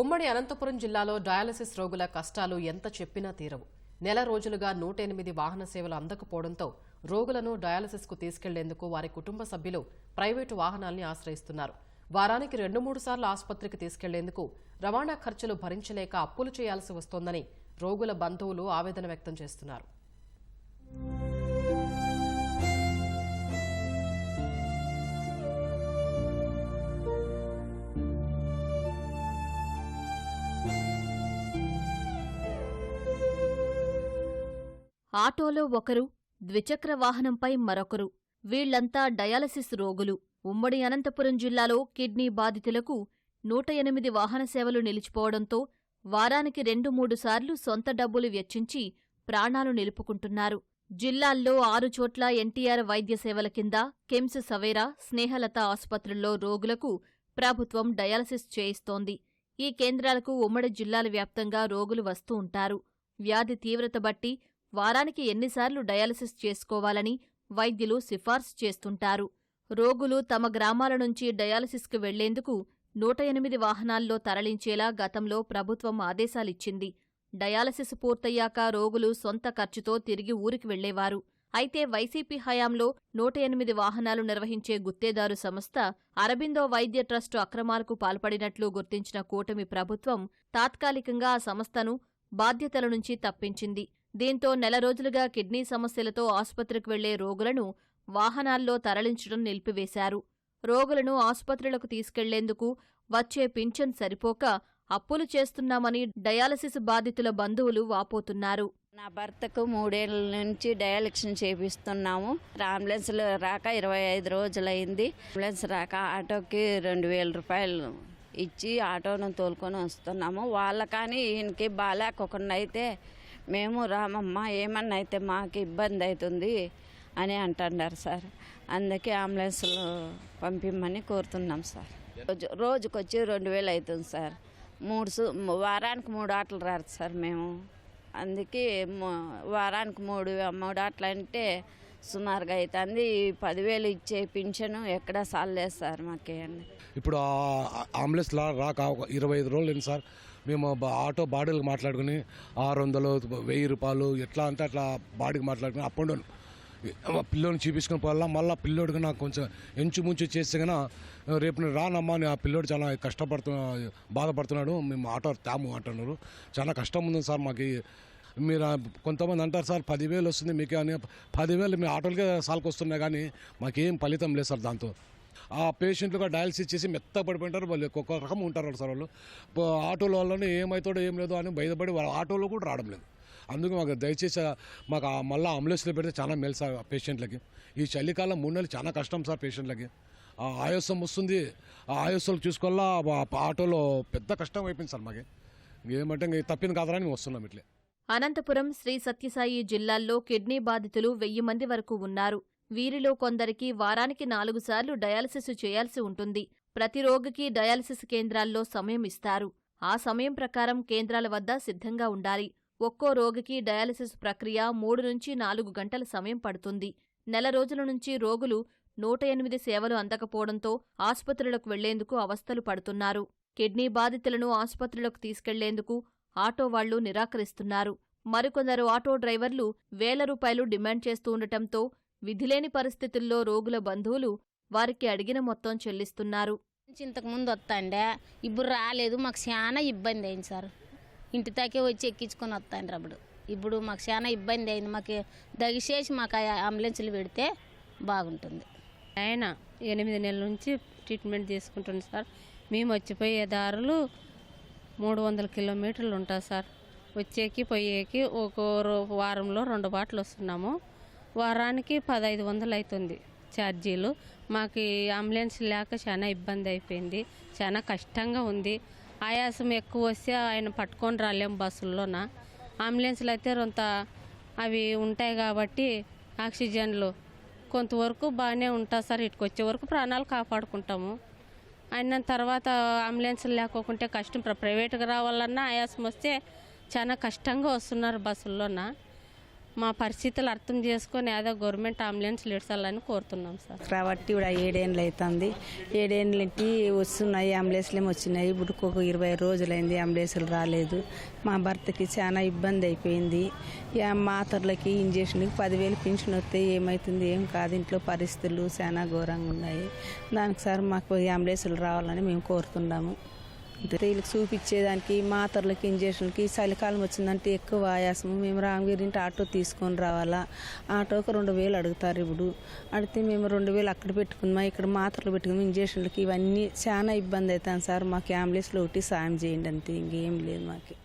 ఉమ్మడి అనంతపురం జిల్లాలో డయాలసిస్ రోగుల కష్టాలు ఎంత చెప్పినా తీరవు. నెల రోజులుగా నూట ఎనిమిది వాహన సేవలు అందకపోవడంతో రోగులను డయాలసిస్కు తీసుకెళ్ళేందుకు వారి కుటుంబ సభ్యులు ప్రైవేటు వాహనాల్ని ఆశ్రయిస్తున్నారు. వారానికి రెండు మూడు సార్లు ఆసుపత్రికి తీసుకెళ్ళేందుకు రవాణా ఖర్చులు భరించలేక అప్పులు చేయాల్సి వస్తోందని రోగుల బంధువులు ఆవేదన వ్యక్తం చేస్తున్నారు. ఆటోలో ఒకరు ద్విచక్ర వాహనంపై మరొకరు. వీళ్ళంతా డయాలసిస్ రోగులు. ఉమ్మడి అనంతపురం జిల్లాలో కిడ్నీ బాధితులకు నూట ఎనిమిది వాహన సేవలు నిలిచిపోవడంతో వారానికి రెండు మూడు సార్లు సొంత డబ్బులు వెచ్చించి ప్రాణాలు నిలుపుకుంటున్నారు. జిల్లాల్లో ఆరు చోట్ల ఎన్టీఆర్ వైద్య సేవల కింద కెమ్స్ సవేరా స్నేహలత ఆసుపత్రుల్లో రోగులకు ప్రభుత్వం డయాలసిస్ చేయిస్తోంది. ఈ కేంద్రాలకు ఉమ్మడి జిల్లాల వ్యాప్తంగా రోగులు వస్తూ ఉంటారు. వ్యాధి తీవ్రత బట్టి వారానికి ఎన్నిసార్లు డయాలసిస్ చేసుకోవాలని వైద్యులు సిఫార్సు చేస్తుంటారు. రోగులు తమ గ్రామాల నుంచి డయాలసిస్కు వెళ్ళేందుకు నూట ఎనిమిది వాహనాల్లో తరలించేలా గతంలో ప్రభుత్వం ఆదేశాలిచ్చింది. డయాలసిస్ పూర్తయ్యాక రోగులు సొంత ఖర్చుతో తిరిగి ఊరికి వెళ్ళేవారు. అయితే వైసీపీ హయాంలో నూట ఎనిమిది వాహనాలు నిర్వహించే గుత్తేదారు సంస్థ అరబిందో వైద్య ట్రస్టు అక్రమాలకు పాల్పడినట్లు గుర్తించిన కూటమి ప్రభుత్వం తాత్కాలికంగా ఆ సంస్థను బాధ్యతల నుంచి తప్పించింది. దీంతో నెల రోజులుగా కిడ్నీ సమస్యలతో ఆసుపత్రికి వెళ్ళే రోగులను వాహనాల్లో తరలించడం నిలిపివేశారు. రోగులను ఆసుపత్రులకు తీసుకెళ్ళేందుకు వచ్చే పింఛన్ సరిపోక అప్పులు చేస్తున్నామని డయాలసిస్ బాధితుల బంధువులు వాపోతున్నారు. నా భర్తకు మూడేళ్ళ నుంచి డయాలక్షన్ చేపిస్తున్నాము. అంబులెన్స్లు రాక ఇరవై ఐదు రోజులైంది. అంబులెన్స్ రాక ఆటోకి రెండు వేల రూపాయలు ఇచ్చి ఆటోను తోలుకొని వస్తున్నాము. వాళ్ళ కానీ ఈయనకి బాగాలేకుండా అయితే మేము రామమ్మ ఏమన్నా అయితే మాకు ఇబ్బంది అవుతుంది అని అంటున్నారు సార్. అందుకే అంబులెన్స్లో పంపిమ్మని కోరుతున్నాం సార్. రోజు రోజుకొచ్చి రెండు వేలు అవుతుంది సార్. మూడు సు వారానికి మూడు ఆటలు రారు సార్ మేము. అందుకే వారానికి మూడు మూడు ఆటలు అంటే సుమారుగా అవుతుంది పదివేలు ఇచ్చే పింఛను ఎక్కడ సాల్లేదు సార్ మాకేయండి ఇప్పుడు అంబులెన్స్ రాక ఇరవై ఐదు రోజులు సార్. మేము ఆటో బాడీలకు మాట్లాడుకుని ఆరు వందలు వెయ్యి రూపాయలు ఎట్లా అంటే అట్లా బాడీకి మాట్లాడుకుని అప్ అండ్ డౌన్. పిల్లోని చూపించుకుని పోవాలా మళ్ళీ పిల్లోడికి నాకు కొంచెం ఎంచు ముంచు చేస్తే కన్నా రేపు నేను రానమ్మా అని ఆ పిల్లోడు చాలా కష్టపడుతు బాధపడుతున్నాడు. మేము ఆటో తాము అంటున్నారు. చాలా కష్టం ఉంది సార్ మాకు. మీరు కొంతమంది అంటారు సార్ పదివేలు వస్తుంది మీకు అని. పదివేలు మీ ఆటోలకే సాల్కి వస్తున్నాయి కానీ మాకేం ఫలితం లేదు సార్ దాంతో. ఆ పేషెంట్లుగా డయాలసిస్ చేసి మెత్త పడిపోయింటారు వాళ్ళు ఒక్కొక్క రకం ఉంటారు సార్ వాళ్ళు. పో- ఆటోల వల్లనే ఏమవుతాడో ఏం లేదో అని భయపడి వాళ్ళ ఆటోలో కూడా రావడం లేదు. అందుకే మాకు దయచేసి మాకు మళ్ళీ అంబులెన్స్లో పెడితే చాలా మేలు సార్ పేషెంట్లకి. ఈ చలికాలం మూడు నెలలు చాలా కష్టం సార్ పేషెంట్లకి. ఆ ఆయాసం వస్తుంది. ఆ ఆయాసాలు చూసుకోవాలా ఆటోలో పెద్ద కష్టం అయిపోయింది సార్ మాకు. ఏమంటే తప్పింది తప్పిన మేము వస్తున్నాం ఇట్లే. అనంతపురం శ్రీ సత్యసాయి జిల్లాల్లో కిడ్నీ బాధితులు వెయ్యి మంది వరకు ఉన్నారు. వీరిలో కొందరికి వారానికి నాలుగు సార్లు డయాలసిస్ చేయాల్సి ఉంటుంది. ప్రతి రోగికి డయాలసిస్ కేంద్రాల్లో సమయం ఇస్తారు. ఆ సమయం ప్రకారం కేంద్రాల వద్ద సిద్ధంగా ఉండాలి. ఒక్కో రోగికి డయాలసిస్ ప్రక్రియ మూడు నుంచి నాలుగు గంటల సమయం పడుతుంది. నెల రోజుల నుంచి రోగులు నూట ఎనిమిది సేవలు అందకపోవడంతో ఆసుపత్రులకు వెళ్ళేందుకు అవస్థలు పడుతున్నారు. కిడ్నీ బాధితులను ఆసుపత్రులకు తీసుకెళ్ళేందుకు ఆటో వాళ్ళు నిరాకరిస్తున్నారు. మరికొందరు ఆటో డ్రైవర్లు వేల రూపాయలు డిమాండ్ చేస్తూ ఉండటంతో విధిలేని పరిస్థితుల్లో రోగుల బంధువులు వారికి అడిగిన మొత్తం చెల్లిస్తున్నారు. నుంచి ఇంతకు ముందు వస్తాండే. ఇప్పుడు రాలేదు. మాకు చాలా ఇబ్బంది అయింది సార్. ఇంటి దాకే వచ్చి ఎక్కించుకొని వస్తాండ్రు అప్పుడు. ఇప్పుడు మాకు చాలా ఇబ్బంది అయింది. మాకు దగిసేసి మాకు ఆ అంబులెన్స్లు పెడితే బాగుంటుంది. ఆయన ఎనిమిది నెలల నుంచి ట్రీట్మెంట్ తీసుకుంటుంది సార్. మేము వచ్చిపోయే దారులు మూడు వందల కిలోమీటర్లు ఉంటుంది సార్. వచ్చేకి పోయేకి ఒక రో- వారంలో రెండు బాటలు వస్తున్నాము. వారానికి పదహైదు వందలు అవుతుంది ఛార్జీలు. మాకు అంబులెన్స్ లేక చాలా ఇబ్బంది అయిపోయింది. చాలా కష్టంగా ఉంది. ఆయాసం ఎక్కువ వస్తే ఆయన పట్టుకొని రాలేం బస్సుల్లోన? అంబులెన్స్లు అయితే కొంత అవి ఉంటాయి కాబట్టి ఆక్సిజన్లు. కొంతవరకు బాగానే ఉంటుంది సార్. ఇటుకొచ్చే వరకు ప్రాణాలు కాపాడుకుంటాము. అయిన తర్వాత అంబులెన్స్లు లేకోకుంటే కష్టం. ప్ర- ప్రైవేట్గా రావాలన్నా ఆయాసం వస్తే చాలా కష్టంగా వస్తున్నారు బస్సుల్లోన? మా పరిస్థితులు అర్థం చేసుకొని ఏదో గవర్నమెంట్ అంబులెన్స్ ఇడ్చాలని కోరుతున్నాం సార్. కాబట్టి ఇప్పుడు ఏడేళ్ళు అవుతుంది. ఏడేళ్ళకి వస్తున్నాయి అంబులెన్స్లు ఏమి వచ్చినాయి. ఇప్పుడు ఒక ఇరవై రోజులైంది అంబులెన్స్లు రాలేదు. మా భర్తకి చాలా ఇబ్బంది అయిపోయింది. మాతర్లకి ఇంజక్షన్కి పదివేలు పెన్షన్ వస్తే ఏమవుతుంది ఏం కాదు. ఇంట్లో పరిస్థితులు చాలా ఘోరంగా ఉన్నాయి. దానికి సార్ మాకు ఈ అంబులెన్స్లు రావాలని మేము కోరుతున్నాము. వీళ్ళకి చూపించేదానికి మాతర్లకి ఇంజక్షన్లకి చలికాలం వచ్చిందంటే ఎక్కువ ఆయాసము మేము రామగిరింటి ఆటో తీసుకొని రావాలా? ఆటోకి రెండు వేలు అడుగుతారు ఇప్పుడు. అడిగితే మేము రెండు వేలు అక్కడ పెట్టుకున్నాం ఇక్కడ మాత్రలు పెట్టుకున్నాం ఇంజక్షన్లకి ఇవన్నీ చాలా ఇబ్బంది అవుతాను సార్. మాకు అంబులెన్స్లో ఒకటి సాయం చేయండి అంతే. ఇంకేం లేదు మాకు.